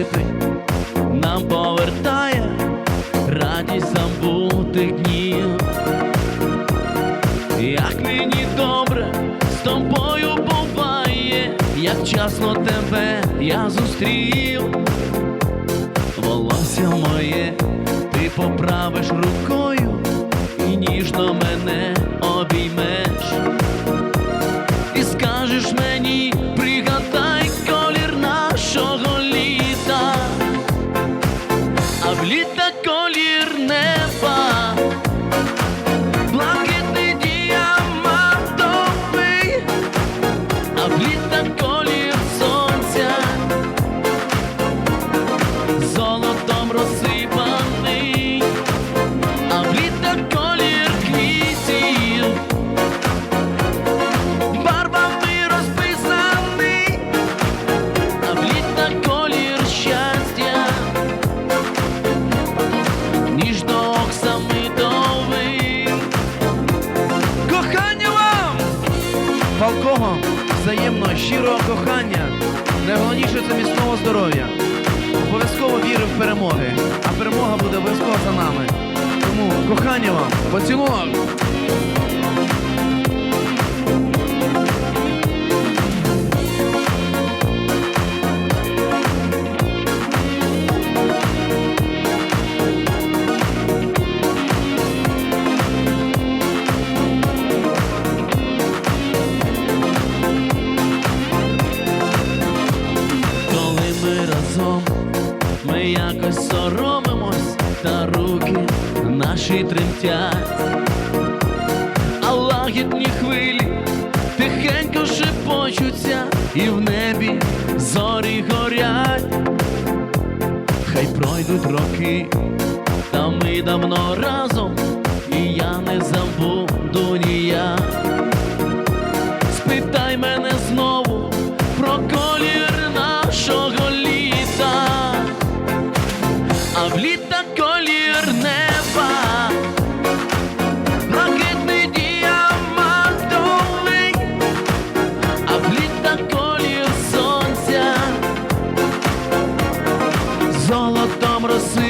липень нам повертає радість забутих днів. Як мені добре з тобою буває, як часно тебе я зустрів. А в літа колір неба, Палкого, взаємного, щирого кохання. Найголовніше це міцного здоров'я. Обов'язково віри в перемоги, а перемога буде обов'язково за нами. Тому кохання вам, поцілунок! ми якось соромимось, та руки наші тремтять, а лагідні хвилі тихенько шепочуться, і в небі зорі горять, хай пройдуть роки, та ми давно разом, і я не забуду ніяк. Спитай мене знову про колір нашого. золотом роси.